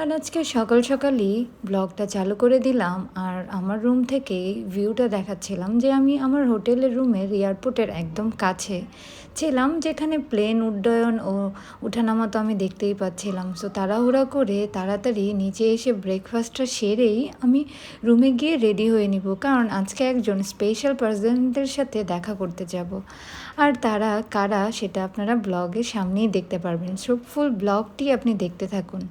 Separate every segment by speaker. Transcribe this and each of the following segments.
Speaker 1: আর
Speaker 2: আজকে সকাল সকালই ব্লগটা চালু করে দিলাম আর আমার রুম থেকে ভিউটা দেখাচ্ছিলাম যে আমি আমার হোটেলের রুমের এয়ারপোর্টের একদম কাছে ছিলাম, যেখানে প্লেন উড্ডয়ন ও উঠানামা তো আমি দেখতেই পাচ্ছিলাম। সো তাড়াহুড়া করে তাড়াতাড়ি নিচে এসে ব্রেকফাস্টটা সেরেই আমি রুমে গিয়ে রেডি হয়ে নিব, কারণ আজকে একজন স্পেশাল পার্সনদের সাথে দেখা করতে যাব। আর তারা কারা সেটা আপনারা ব্লগের সামনেই দেখতে পারবেন। সো ফুল ব্লগটি আপনি দেখতে থাকুন।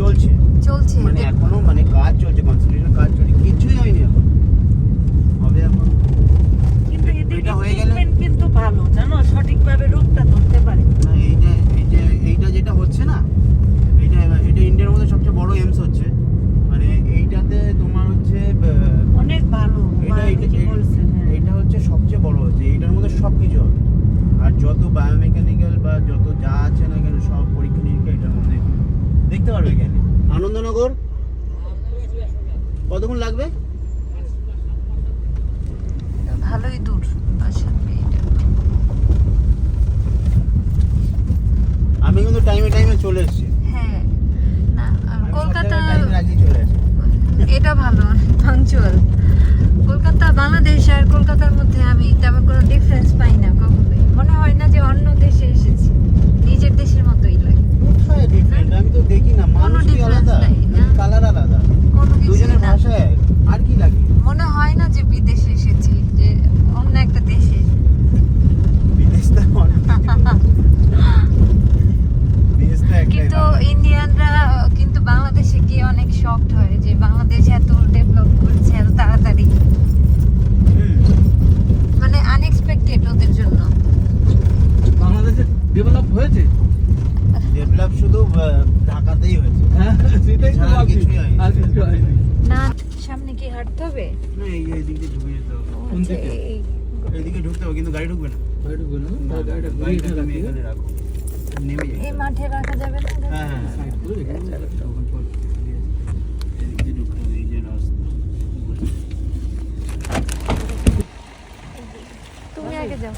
Speaker 1: চলছে।
Speaker 2: চলছে।
Speaker 1: মানে এখনও মানে কাজ চলছে কনস্ট্রাকশন কাজ চলছে কিছুই হয়নি এখন। হবে এখন।
Speaker 3: কিন্তু
Speaker 1: হয়ে গেলে-
Speaker 3: কিন্তু ভালো জানো? সঠিকভাবে রোগটা ধরতে পারে।
Speaker 1: না এই যে এই যে এইটা যেটা হচ্ছে না এটা এটা ইন্ডিয়ার মধ্যে সবচেয়ে বড় এমস হচ্ছে মানে এইটাতে তোমার হচ্ছে আহ,
Speaker 3: অনেক ভালো
Speaker 1: এটা
Speaker 3: মা
Speaker 1: এটা
Speaker 3: কি বলছে হ্যাঁ।
Speaker 1: এটা হচ্ছে সবচেয়ে বড় হচ্ছে এইটার মধ্যে সব কিছু হবে আর যত বায়োমেকানিক্যাল বা যত যা আছে না কেন সব পরীক্ষা নিরীক্ষা এটার মধ্যে দেখতে পারবে এখানে আনন্দনগর কতক্ষণ লাগবে
Speaker 2: ভালোই দূর আচ্ছা এইটা।
Speaker 1: আমি কিন্তু টাইমে টাইমে চলে এসেছি
Speaker 2: হ্যাঁ না আর
Speaker 1: আমি সব
Speaker 2: কলকাতা
Speaker 1: জায়গায় টাইমের আগেই চলে আসি
Speaker 2: এটা ভালো পাঞ্চুয়াল কলকাতা বাংলাদেশ আর কলকাতার মধ্যে আমি তেমন কোনো ডিফারেন্স পাই না কখনোই মনে হয় না যে অন্য দেশে এসেছি নিজের দেশের মতোই লাগে
Speaker 1: কোথায় different? আমি তো দেখি না মানুষই
Speaker 2: difference
Speaker 1: আলাদা
Speaker 2: নাই, না?
Speaker 1: কালার আলাদা
Speaker 2: কোনো কিছু
Speaker 1: দুজনের
Speaker 2: না
Speaker 1: ভাষা এক আর কি লাগে
Speaker 2: মনে হয় না যে বিদেশে এসেছি যে অন্য একটা দেশে
Speaker 1: বিদেশ তো অনেক বিদেশ তো একটাই
Speaker 2: কিন্তু
Speaker 1: বাংলাদেশ।
Speaker 2: ইন্ডিয়ানরা কিন্তু বাংলাদেশে গিয়ে অনেক শকড হয় যে বাংলাদেশ এত ডেভেলপ করছে এত তাড়াতাড়ি
Speaker 1: হুম।
Speaker 2: মানে আনএক্সপেক্টেড ওদের জন্য
Speaker 4: বাংলাদেশে ডেভেলপ হয়েছে
Speaker 1: ডেভেলপ শুধু আহ, ঢাকাতেই হয়েছে
Speaker 4: হ্যাঁ সেটাই তো
Speaker 1: এছাড়া আর
Speaker 4: ভাবছি।
Speaker 1: কিছুই হয়নি।
Speaker 4: আর কিছু হয়নি
Speaker 2: না সামনে কি হাঁটতে হবে?
Speaker 1: না এই এই দিক ঢুকে যেতে হবে।
Speaker 4: কোন
Speaker 2: আচ্ছা,
Speaker 4: দিকে?
Speaker 2: এই-
Speaker 1: এইদিকে ঢুকতে হবে কিন্তু গাড়ি ঢুকবে না।
Speaker 4: গাড়িটা বলো
Speaker 1: না,
Speaker 4: গাড়িটা
Speaker 1: গাড়িটা তুমি এখানে রাখো। নেমে যাই
Speaker 2: এই মাঠে রাখা যাবে না
Speaker 1: হ্যাঁ হ্যাঁ হ্যাঁ।
Speaker 4: সাইড করে এখানে
Speaker 1: তখন পর এদিক ঢুকতে হবে এই যে রাস্তা।
Speaker 2: তুমি আগে যাও।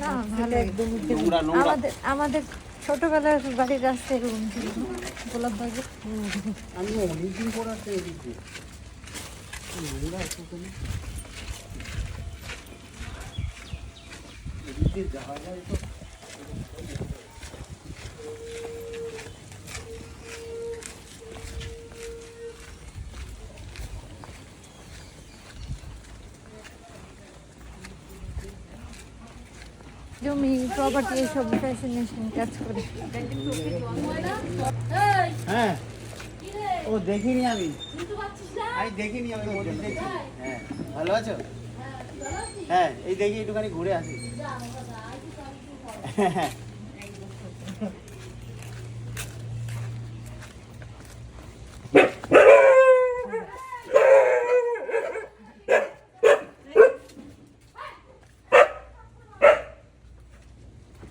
Speaker 2: না ভালো। একদম
Speaker 1: নোংরা নোংরা।
Speaker 2: আমাদের আমাদের ছোটবেলার বাড়ির ছিল গোলাপ বাগে
Speaker 1: আমি অনেকদিন পর আসছে এদিক। এদিক যাওয়া যায় তো।
Speaker 2: জমি প্রপার্টি এইসব ফ্যাসিনেশন কাজ করে।
Speaker 1: হ্যাঁ। ও দেখিনি আমি। আমি দেখিনি আমি হ্যাঁ ভালো আছো? হ্যাঁ এই দেখি একটুখানি ঘুরে আসি। হ্যাঁ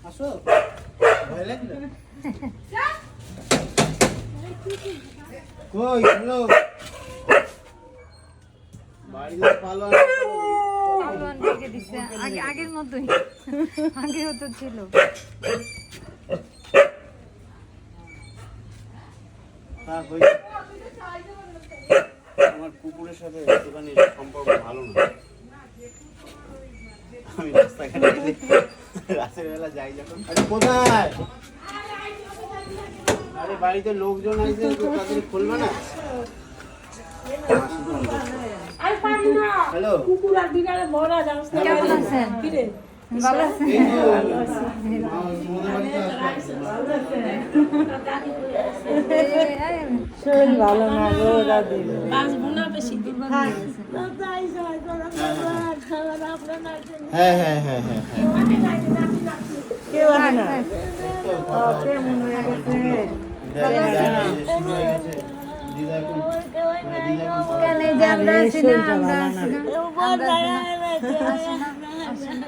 Speaker 1: আসো ভয় লাগল কই হ্যালো বাড়িতে পালো
Speaker 2: পালোয়ান রেখে দিছে আগে আগের মতোই। আগেও তো ছিল।
Speaker 1: হ্যাঁ কই আমার কুকুরের সাথে একটুখানি সম্পর্ক ভালো না আমি রাস্তাঘাটে গেলে রাতের বেলা যাই যখন। আরে কোথায়? আরে বাড়িতে লোকজন আছে তাদের খুলবে না?
Speaker 3: আর পারি না।
Speaker 1: হ্যালো।
Speaker 3: কুকুর আর বিড়ালে ভরা যাও
Speaker 2: কেমন আছেন?
Speaker 3: কিরে?
Speaker 2: ভালো আছেন?
Speaker 1: এই তো মা, তোমাদের বাড়িতে আসবে।
Speaker 3: শরীর ভালো না গো দাদি। বাঁচবো না বেশি দিন।
Speaker 1: হ্যাঁ। হ্যাঁ হ্যাঁ হ্যাঁ হ্যাঁ
Speaker 5: কেউ আসে না
Speaker 2: কেন আমরা
Speaker 5: আরে,
Speaker 2: না আমরা
Speaker 5: ভালো না।
Speaker 2: আমরা?
Speaker 3: আসে না।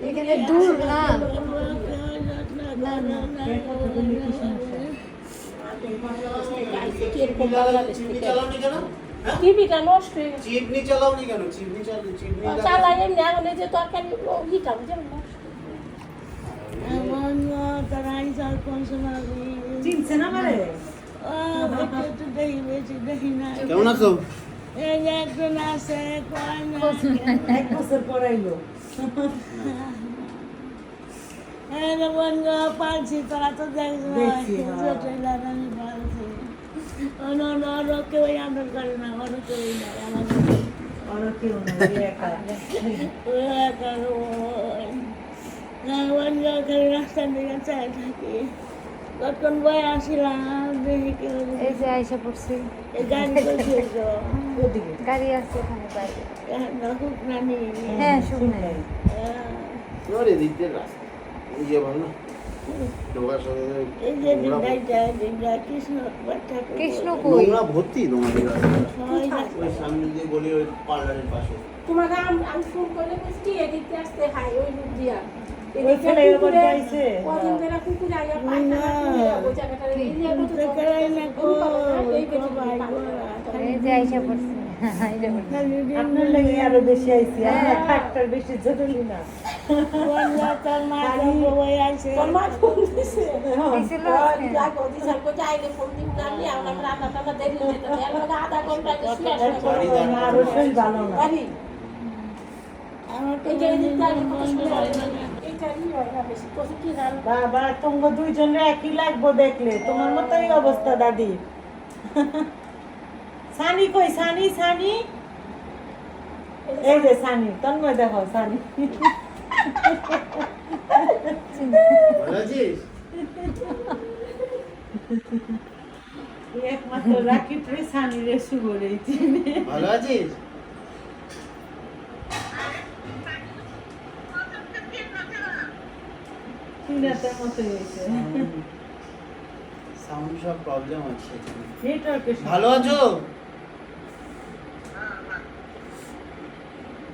Speaker 5: এখান
Speaker 2: দূর না।
Speaker 5: কতগুলি কি সমস্যা
Speaker 3: কীরকম বাংলাদেশ
Speaker 1: চিমনি
Speaker 3: থেকে
Speaker 1: চালাওনি কেন হ্যাঁ?
Speaker 3: টিভিটা নষ্ট হয়ে গেছে।
Speaker 1: চিমনি চালাওনি কেন চিমনি চাল চিমনি
Speaker 3: চালাই এমনি এখন যে তরকারি ইটা বুঝেন না
Speaker 5: চিনছে না মানে
Speaker 1: কেমন আছো?
Speaker 5: এক বছর পড়াইলো
Speaker 6: পালছি তোরা তো দেখছ
Speaker 5: হ্যাঁ।
Speaker 6: আমি পালছি অন্য অন্য অন্য কেউ করে না অন্য কেউ না আমার
Speaker 5: আর কেউ না একা।
Speaker 6: অন্য খালি রাস্তার দিকে চাই থাকি কতক্ষণ বয়ে আসিলাম
Speaker 2: এই যে আয়সা পড়ছি।
Speaker 6: গাড়ি
Speaker 2: আছে ওখানে বাইরে। হ্যাঁ শুনে
Speaker 1: আরে দিতে রাস্তা ভালো না। ঢোকার সঙ্গে
Speaker 6: এই যে দিনটা দিনটা কৃষ্ণ
Speaker 2: কৃষ্ণ
Speaker 1: ভর্তি তোমাদের রাস্তা।
Speaker 6: সবাই
Speaker 1: ওই সামনে দিয়ে ওই পার্লারের পাশে।
Speaker 3: তোমাকে আমি আমি ফোন করে বলছি এদিকে আসতে হাই ওই রূপ দিয়া।
Speaker 5: ওই ছেলে এবার যাইছে।
Speaker 3: কদিন ধরে কুকুর আইয়া পায়খানা করে ওই জায়গাটা এই যে একটু তো
Speaker 6: করাই না গো,
Speaker 3: এই পেটে
Speaker 6: সবাই
Speaker 3: পানি
Speaker 6: গোড়া।
Speaker 2: এই যে আয়সা পড়ছি। আয়সা পড়ছি
Speaker 5: আপনার লাগে আরও বেশি আইছি আমরা থাকতার বেশি জরুরি না।
Speaker 3: আমরা
Speaker 5: বাবা তোমরা দুইজনে একই লাগবো দেখলে। তোমার মতোই অবস্থা দাদি। সানি কই? সানি সানি? এই যে সানি তন্ময় দেখো সানি। একমাত্র রাখি প্রে সানি রে শুভ রয়েছে
Speaker 1: ভালো আছিস
Speaker 5: সিনাতের মতো হয়েছে
Speaker 1: সাউন্ড সব প্রবলেম আছে ভালো আছো?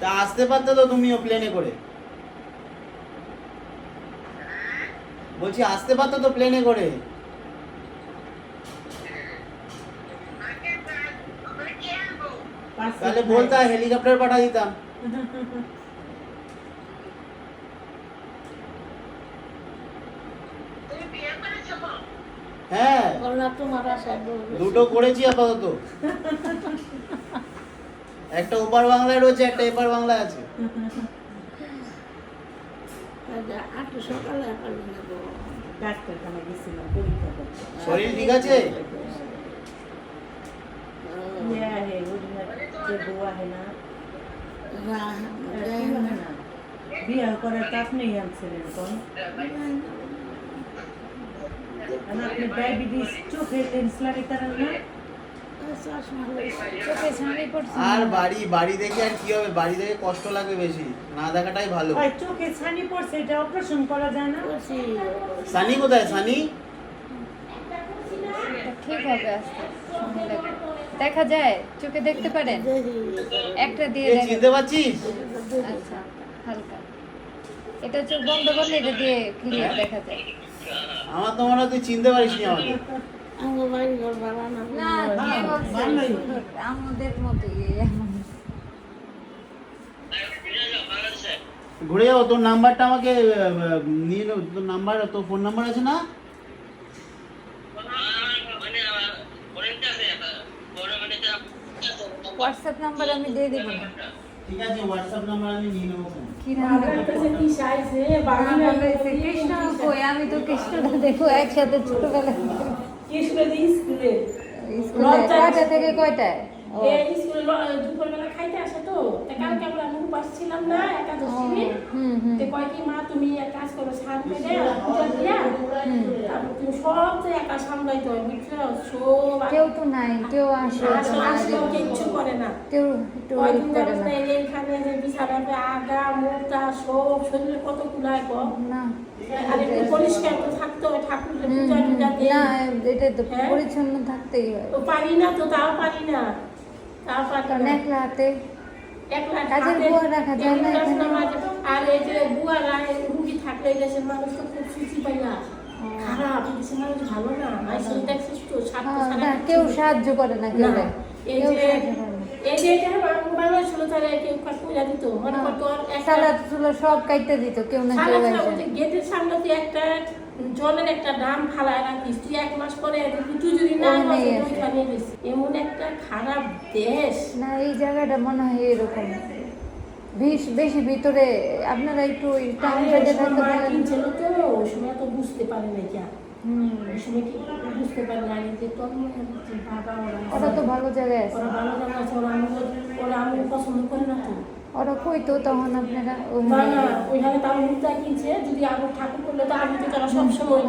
Speaker 1: তা আসতে পারতো তো তুমিও প্লেনে করে। বলছি আসতে পারতো তো প্লেনে করে। তাহলে বলতা হেলিকপ্টার পাঠা দিতাম। হ্যাঁ। দুটো করেছি আপাতত। একটা ওপার বাংলায় রয়েছে একটা এপার বাংলায় আছে।
Speaker 5: করতে।
Speaker 1: শরীর ঠিক আছে?
Speaker 5: ইয়ে আহে ওদিনের যে বউ আহে না? বিয়ে করার তো আপনি আনছিলেন কোন আর আপনি ডায়াবেটিস চোখের লেন্স না
Speaker 2: চোখে ছানি পড়ছে
Speaker 1: আর বাড়ি বাড়ি দেখে আর কি হবে? বাড়ি দেখে কষ্ট লাগবে বেশি। না দেখাটাই ভালো।
Speaker 5: ভাই চোখে ছানি পড়ছে এটা অপারেশন করা যায় না?
Speaker 1: সানি কোথায় সানি?
Speaker 2: ঠিক হবে দেখা। যায় চোখে দেখতে পারেন? একটা দিয়ে
Speaker 1: চিনতে পারছিস?
Speaker 2: আচ্ছা হালকা। এটা চোখ বন্ধ করলে এটা দিয়ে ক্লিয়ার দেখা যায়।
Speaker 1: আমার তো মনে হয় তুই চিনতে পারিস নি আমাকে।
Speaker 6: ঘর
Speaker 1: যাও তোর নাম্বারটা আমাকে নিয়ে নেব তোর নাম্বার তোর ফোন নাম্বার আছে না?
Speaker 2: হোয়াটসঅ্যাপ নাম্বার আমি দিয়ে দিব না।
Speaker 1: ঠিক আছে হোয়াটসঅ্যাপ নাম্বার আমি নিয়ে নেব
Speaker 2: কৃষ্ণ কই আমি তো কৃষ্ণটা দেখো একসাথে ছোটবেলা
Speaker 3: কৃষ্ণ স্কুলে।
Speaker 2: স্কুলে কয়টা থেকে কয়টায়?
Speaker 3: স্কুলে দুপুরবেলা খাইতে আসে তো কালকে আমরা উপাস ছিলাম না একাদশী তে কয় কি মা তুমি এক কাজ করো স্নান করে পূজা দিয়া? তারপর তুমি সব তো একা সামলাইতে হয় বুঝছ? সব
Speaker 2: কেউ তো নাই কেউ আসে
Speaker 3: আসলে আসলেও কিচ্ছু করে না।
Speaker 2: কেউ একটু
Speaker 3: কয়দিন
Speaker 2: করে না।
Speaker 3: এইখানে যে বিছানাতে আগা মোটা সব শরীরে কত কুলায় কম
Speaker 2: না।
Speaker 3: আর পরিষ্কার তো থাকতে হয় ঠাকুরের পূজা টুজা দিয়ে
Speaker 2: না এটা তো? পরিচ্ছন্ন থাকতেই হয়।
Speaker 3: তো পারি না তো তাও পারি না। তাও পারি না।
Speaker 2: একলা হাতে
Speaker 3: একলা
Speaker 2: কাজের বুয়া রাখা যায় না?
Speaker 3: আর এই যে এই রুগী থাকলে দেশের মানুষ তো খুব সুচি পাইয়া খারাপ দেশের মানুষ ভালো না।
Speaker 2: হ্যাঁ, কেউ সাহায্য করে না কেউ।
Speaker 3: এই যে
Speaker 2: সাহায্য করে না।
Speaker 3: এই যে এটা মানুষ ছিল কেউ দিত। মনে
Speaker 2: সালাদ সব কাইতে দিত কেউ না কেউ
Speaker 3: গেটের সামনে একটা জলের একটা ড্রাম ফালায় রাখিস। তুই এক মাস পরে তুই যদি না এমন একটা খারাপ দেশ।
Speaker 2: না এই জায়গাটা মনে হয় এরকম। বেশ বেশি ভিতরে আপনারা একটু টাউন সাইডে থাকতে পারেন।
Speaker 3: কিনছিল তো ওই সময় তো বুঝতে পারে না কি ওই সময় কি বুঝতে পারে না যে বাবা ওরা
Speaker 2: তো ভালো জায়গায় আছে।
Speaker 3: ওরা ভালো জানা আছে ওরা আমি ওরা আমি পছন্দ করি না তো।
Speaker 2: ওরা কইতো তখন আপনারা
Speaker 3: না না ওইখানে তাও মুদ্রা কিনছে যদি আরও ঠাকুর করলে তো আমি তো তারা সবসময়।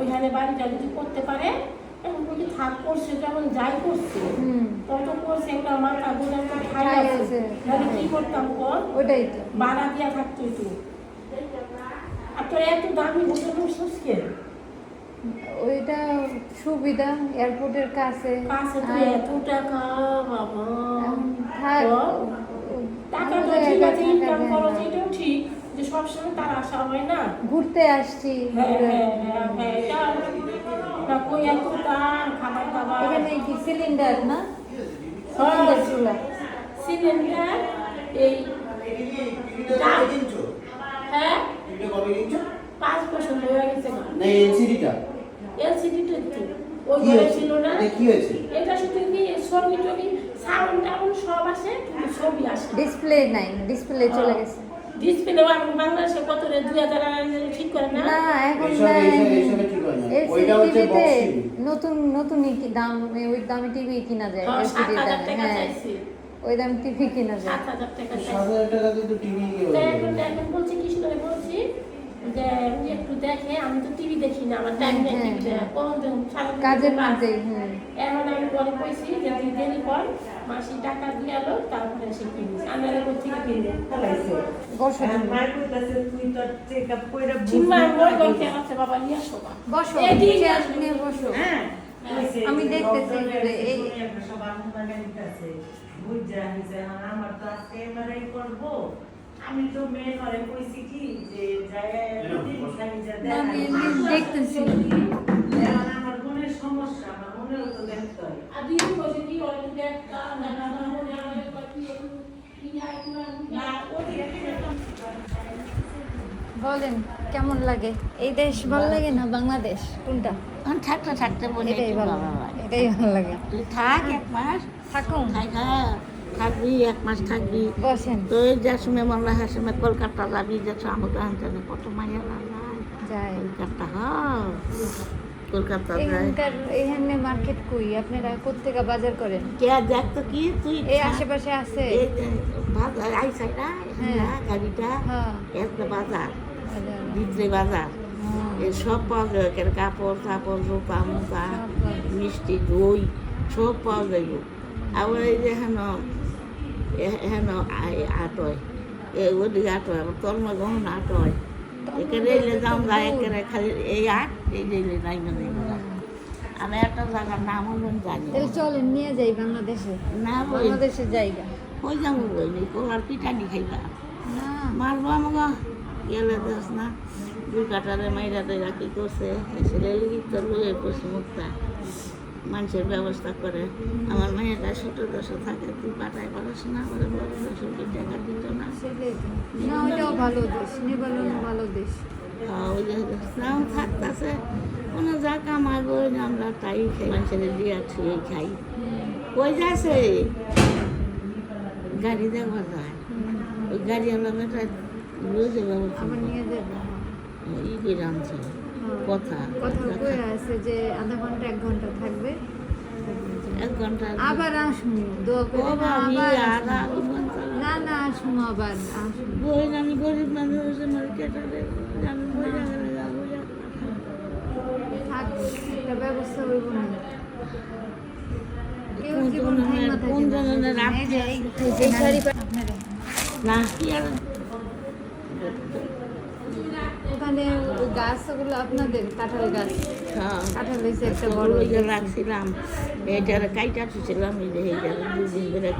Speaker 3: ওইখানে বাড়িটা যদি করতে পারে এখন থাক করছে যেমন যাই করছে তত করছে একটা মাথা গোটা খাই আছে
Speaker 2: আছে।
Speaker 3: তাহলে কি করতাম কর
Speaker 2: ওটাই তো
Speaker 3: বাড়া দিয়া থাকতো আর তোর এত দামি হোটেল উঠছিস
Speaker 2: ওইটা সুবিধা এয়ারপোর্টের কাছে
Speaker 3: কাছে এত টাকা বাবা
Speaker 2: থাক
Speaker 3: তো? টাকা তো
Speaker 2: ভালো
Speaker 3: ঠিক আছে ইনকাম করো। এটাও ঠিক যে সবসময় তার আশা হয় না
Speaker 2: ঘুরতে আসছি
Speaker 3: হ্যাঁ হ্যাঁ হ্যাঁ হ্যাঁ এটা না কই এত তার খাবার দাবার
Speaker 2: এখানে কি সিলিন্ডার না
Speaker 3: হ্যাঁ,
Speaker 2: সিলিন্ডার চুলা
Speaker 3: সিলিন্ডার এই? হ্যাঁ? পাঁচ বছর হয়ে গেছে না
Speaker 1: না, এই LCD টা?
Speaker 3: এলসিডি তো একটু ওই
Speaker 1: কি হয়েছে?
Speaker 3: ছিল না
Speaker 1: এটা কি হয়েছে?
Speaker 3: এটা শুধু কি ছবি টবি সাউন্ড টাউন্ড সব আসে কিন্তু ছবি আসে
Speaker 2: ডিসপ্লে নাই ডিসপ্লে চলে গেছে।
Speaker 3: ডিসপ্লে বাংলাদেশে কত রে দুই হাজার ঠিক করে না?
Speaker 2: না এখন
Speaker 1: হয়
Speaker 2: নতুন নতুন দাম ওই দামে টিভি কিনা যায়
Speaker 3: হ্যাঁ,
Speaker 2: এলসিডি দামে। হ্যাঁ ওই দামে টিভি কিনা যায়।
Speaker 3: টাকা
Speaker 1: টাকা তো টিভি
Speaker 3: এখন এখন বলছি কি করে বলছি? যে উনি একটু দেখে আমি তো টিভি দেখি না আমার টাইম নেই
Speaker 2: হ্যাঁ,
Speaker 3: টিভি দেখা
Speaker 2: হ্যাঁ।
Speaker 3: কোন দিন
Speaker 2: কাজের
Speaker 3: কাজ। এখন আমি পরে কইছি যে তুই মাসি টাকা দিয়ে এলো তারপরে সে কিনিস আমি আর কোথেকে কিনবো
Speaker 2: বসো
Speaker 5: মায়ের কইতাছে তুই তো চেক আপ কইরা
Speaker 3: চিন্মা
Speaker 5: বুঝবি
Speaker 3: মই আছে? বাবা নিয়ে আসো
Speaker 2: বসো
Speaker 3: এই দিন
Speaker 2: চেয়ার
Speaker 3: আসো।
Speaker 2: নিয়ে বসো।
Speaker 5: হ্যাঁ।
Speaker 2: আমি দেখতেছি এই-
Speaker 5: সব। বুঝা আমার তো আজকে MRI করব। আমি তো মেয়ে ঘরে কইছি কি যে যায়।
Speaker 2: দেখতেছি।
Speaker 5: আমার বোনের সমস্যা তো দেখতে হয়।
Speaker 3: কি না না না মনে হয় কি
Speaker 2: বলেন কেমন লাগে? এই দেশ ভালো লাগে না বাংলাদেশ? কোনটা?
Speaker 6: এখন থাকতে থাকতে বলে
Speaker 2: এটাই ভালো
Speaker 6: বাবা
Speaker 2: এটাই ভালো লাগে।
Speaker 6: তুই থাক এক মাস।
Speaker 2: থাকুন।
Speaker 6: থাক হ্যাঁ থাকবি এক মাস থাকবি।
Speaker 2: বসেন।
Speaker 6: তো এই যে সময় মনে হয় সময় কলকাতা যাবি যে আমাকে আনতে কত মাইয়া
Speaker 2: যাই।
Speaker 6: কলকাতা হ্যাঁ। কলকাতা যায়
Speaker 2: এখানকার এখানে মার্কেট কই? আপনারা কোথেকে বাজার করেন?
Speaker 6: কে দেখ তো কি তুই
Speaker 2: এই আশেপাশে আছে?
Speaker 6: বাজার আইসাই না
Speaker 2: হ্যাঁ।
Speaker 6: গাড়িটা
Speaker 2: হ্যাঁ।
Speaker 6: একটা বাজার
Speaker 2: বাজার।
Speaker 6: ভিতরে বাজার।
Speaker 2: হ্যাঁ।
Speaker 6: সব পাওয়া যায় কাপড় চাপড়
Speaker 2: পাওয়া যায়।
Speaker 6: মিষ্টি দই সব পাওয়া যাইব। আবার এই যে হেন হয় এই ওদিকে আট হয় আবার তন্ময় গহন আট হয় এখানে যাম যায় এখানে খালি এই আট এই যে এলে নাই মানে আমি একটা জায়গার নাম হলেন জানি
Speaker 2: তাহলে চলেন নিয়ে যাই বাংলাদেশে
Speaker 6: না ওই
Speaker 2: বাংলাদেশের জায়গা
Speaker 6: ওই যাব ওই কোলার পিঠানি খাইবা মারবো আমাকে গেলে দেশ না দুই কাটারে মাইরা দেয়া কি করছে ছেলে লিখি তোর লুয়ে পশু মুক্তা মানুষের ব্যবস্থা করে আমার মেয়েটা ছোট দশ থাকে তুই পাঠায় পারিস না আমার বড় দশ টাকা দিত না
Speaker 2: তো। ভালো দেশ নেপালও ভালো দেশ
Speaker 6: ওই যে নাও থাকতেছে কোনো যা কামাবো আমরা তাই মানুষের দিয়া ছুঁয়ে খাই। কই যাচ্ছে? গাড়ি দেখবার যায়। ওই
Speaker 2: আবার নিয়ে যাব।
Speaker 6: ই করে আনছে কথা
Speaker 2: কথা কয়ে আছে যে আধা ঘণ্টা এক ঘণ্টা থাকবে।
Speaker 6: এক ঘণ্টা
Speaker 2: আবার আসব দোয়া করে আবার। না না আসব আবার আসব
Speaker 6: আমি গরিব মানুষ হচ্ছে মারি কেটে দেবো।
Speaker 2: ওখানে গাছগুলো আপনাদের কাঁঠাল গাছ কাঁঠাল একটা বড়
Speaker 6: রাখছিলাম এইটার কাইটা ছিলাম এই যে দুদিন ধরে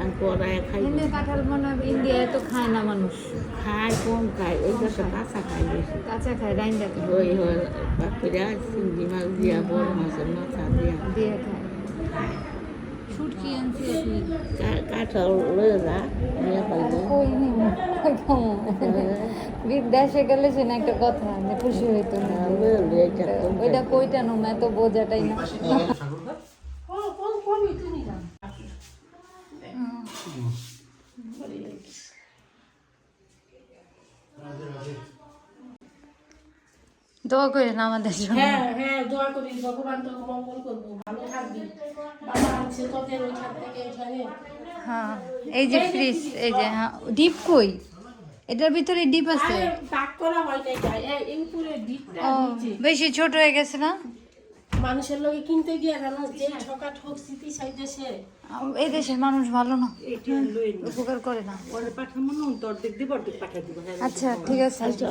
Speaker 6: আর পরায় খাই
Speaker 2: এমনি কাঁঠাল মনে হয় ইন্ডিয়ায় তো খায় না মানুষ।
Speaker 6: খায় কম খায় ওই গাছটা কাঁচা খায় বেশি।
Speaker 2: কাঁচা খায় রাইন্দা খায়
Speaker 6: ওই হয় বাকিরা চিংড়ি মাছ দিয়া বড় মাছের মাথা দিয়া।
Speaker 2: দিয়ে খায়। বিদেশে গেলে সে না একটা কথা খুশি হইতো না
Speaker 6: লয়ে
Speaker 2: ওইটা কইটা নো না। তো বোঝাটাই না
Speaker 3: ও কোন কবি তুমি না
Speaker 2: দোয়া করেন আমাদের জন্য।
Speaker 3: হ্যাঁ হ্যাঁ দোয়া করি ভগবান তোর মঙ্গল করব ভালো থাকবি বাবা আছে তোদের ওইখান থেকে এখানে
Speaker 2: হ্যাঁ এই যে ফ্রিজ এই যে হ্যাঁ ডিপ কই? এটার ভিতরে ডিপ আছে।
Speaker 3: পাক করা হয় নাই যায় এই- উপরে ডিপটা নিচে।
Speaker 2: বেশি ছোট হয়ে গেছে না?
Speaker 3: মানুষের লোকে কিনতে গিয়ে জানো যে ঠকা ঠক স্মৃতি চাইতেছে
Speaker 2: এই দেশের মানুষ ভালো না। উপকার করে না। আচ্ছা ঠিক আছে। আচ্ছা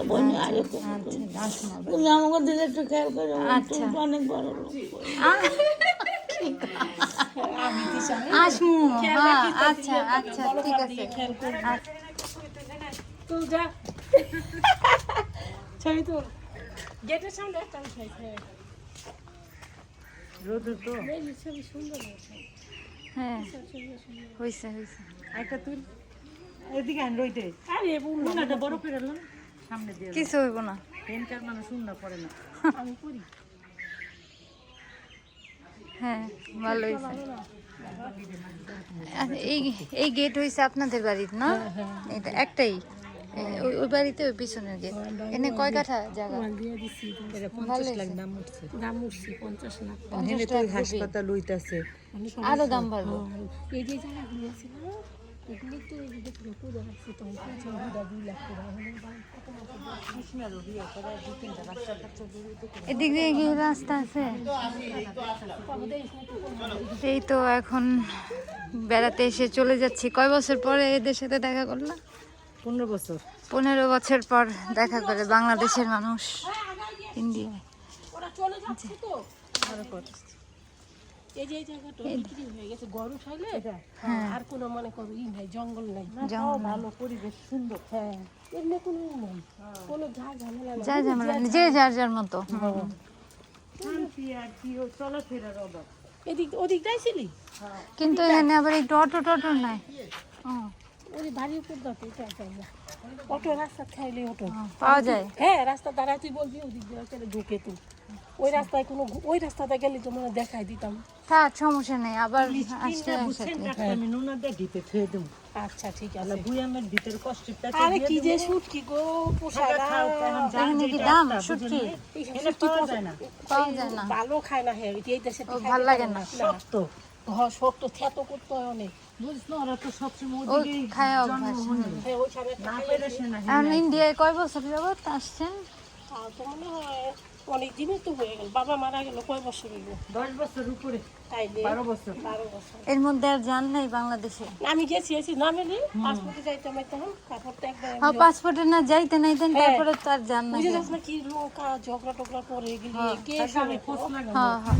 Speaker 2: আসুন আবার।
Speaker 6: তুমি আমাকে দিলে একটু খেয়াল করো
Speaker 2: আচ্ছা।
Speaker 6: তো অনেক বড়
Speaker 2: আসমু হ্যাঁ আচ্ছা আচ্ছা ঠিক আছে। আচ্ছা।
Speaker 3: তো যা। ছবি তো গেটের সামনে একটা উঠাইছে এই ছবি সুন্দর হয়েছে।
Speaker 2: হ্যাঁ। তুই
Speaker 5: এদিকে আন রইতে।
Speaker 3: আরে বললাম
Speaker 5: বড় করে সামনে দিয়ে
Speaker 2: কিছু হইব না।
Speaker 5: পেনকার মানুষ শূন্য করে না।
Speaker 3: আমি করি।
Speaker 2: হ্যাঁ ভালো হয়েছে আর এই এই গেট হয়েছে আপনাদের বাড়ির না? এটা একটাই? ওই- ওই বাড়িতে ওই পিছনের গেট। এনে কয় কাঠা জায়গা? ভালো হয়েছে।
Speaker 5: দাম উঠছে।
Speaker 3: দাম উঠছি পঞ্চাশ লাখ।
Speaker 2: পঞ্চাশ টাকা খুবই।
Speaker 5: হাসপাতাল লইতাছে।
Speaker 2: আরও দাম বাড়বো।
Speaker 3: এই যে জায়গাগুলো আছে না এগুলো তো এই যে দেখল তখন পঞ্চাশ দুই লাখ করে। আমাদের বাড়ি কত মাসে
Speaker 2: এদিক দিয়ে কি রাস্তা আছে? এই তো এখন বেড়াতে এসে চলে যাচ্ছি। কয় বছর পরে এদের সাথে দেখা করলাম?
Speaker 5: পনেরো বছর।
Speaker 2: পনেরো বছর পর দেখা করে বাংলাদেশের মানুষ ইন্ডিয়ায়।
Speaker 3: এই যে এই হয়ে মনে হ্যাঁ।
Speaker 2: যার যার মতো।
Speaker 5: চলাফেরার অভাব।
Speaker 3: এদিক
Speaker 2: কিন্তু এখানে আবার একটু অটো টটো নাই। ও,
Speaker 3: উপর এটা অটো রাস্তা খাইলে অটো।
Speaker 2: পাওয়া যায়।
Speaker 3: হ্যাঁ রাস্তা দাঁড়ায় তুই বলবি ওদিক দিয়ে ঢুকে তুই। ওই রাস্তায় কোনো ওই রাস্তাতে গেলে তো মনে দেখাই দিতাম।
Speaker 2: থাক সমস্যা নেই আবার আসলে
Speaker 5: আমি নুনা দিয়ে ঢিপে থুয়ে দেবো।
Speaker 3: আচ্ছা ঠিক আছে।
Speaker 5: বুয়ামের ভিতরে কষ্টিপটা
Speaker 3: আরে কি যে শুটকি গো না
Speaker 2: এখানে কি দাম শুটকি
Speaker 3: এই শুটকি
Speaker 5: পাওয়া যায় না।
Speaker 2: পাওয়া যায় না।
Speaker 3: ভালো খায় না হ্যাঁ এই দেশে
Speaker 2: ভালো লাগে না।
Speaker 5: শক্ত
Speaker 3: হ্যাঁ শক্ত থ্যাত করতে হয় অনেক। হ্যাঁ। ওইখানে
Speaker 5: না পেরেছে না
Speaker 2: এখন ইন্ডিয়ায় কয় বছর যাবত আসছেন?
Speaker 3: তাও তো হয় অনেক দিনই তো হয়ে গেল। বাবা মারা গেল কয় বছর হইল?
Speaker 5: দশ বছর উপরে।
Speaker 3: তাইলে
Speaker 5: বারো বছর।
Speaker 3: বারো বছর।
Speaker 2: এর মধ্যে আর যান নাই বাংলাদেশে?
Speaker 3: আমি গেছি এসি পাসপোর্টে যাইতাম তখন তারপর তো একবার
Speaker 2: হ্যাঁ পাসপোর্টে না যাইতে নাইতেন তারপরে তো আর যান না
Speaker 3: বুঝে যাস না কি লোকা ঝগড়া টগড়া করে গেলি কে শুনে
Speaker 5: খোঁজ লাগে
Speaker 2: হ্যাঁ হ্যাঁ।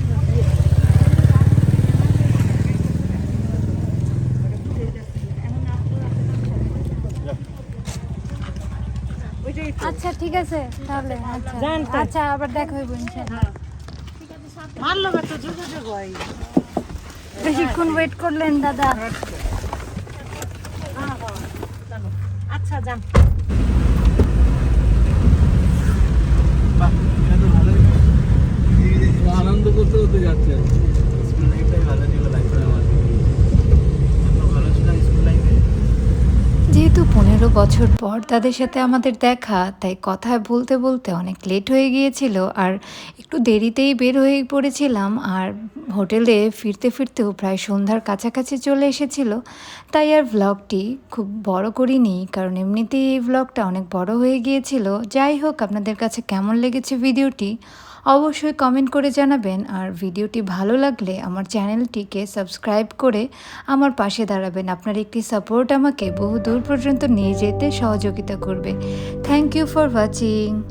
Speaker 2: আচ্ছা ঠিক আছে তাহলে আচ্ছা। আচ্ছা আবার দেখা হইব ইনশাআল্লাহ
Speaker 5: হয়।
Speaker 2: বেশিক্ষণ ওয়েট করলেন দাদা।
Speaker 5: আচ্ছা যান
Speaker 1: বাহ এটা তো ভালোই।
Speaker 4: আনন্দ করতে করতে যাচ্ছে
Speaker 1: স্কুল লাইফটাই ভালো ছিল লাইফে আমার এত ভালো
Speaker 7: পনেরো বছর পর তাদের সাথে আমাদের দেখা, তাই কথায় বলতে বলতে অনেক লেট হয়ে গিয়েছিল আর একটু দেরিতেই বের হয়ে পড়েছিলাম আর হোটেলে ফিরতে ফিরতেও প্রায় সন্ধ্যার কাছাকাছি চলে এসেছিল। তাই আর ভ্লগটি খুব বড় করিনি, কারণ এমনিতেই এই ভ্লগটা অনেক বড় হয়ে গিয়েছিল। যাই হোক, আপনাদের কাছে কেমন লেগেছে ভিডিওটি অবশ্যই কমেন্ট করে জানাবেন। আর ভিডিওটি ভালো লাগলে আমার চ্যানেলটিকে সাবস্ক্রাইব করে আমার পাশে দাঁড়াবেন। আপনার একটি সাপোর্ট আমাকে বহু দূর পর্যন্ত নিয়ে যেতে সহযোগিতা করবে। Thank you for watching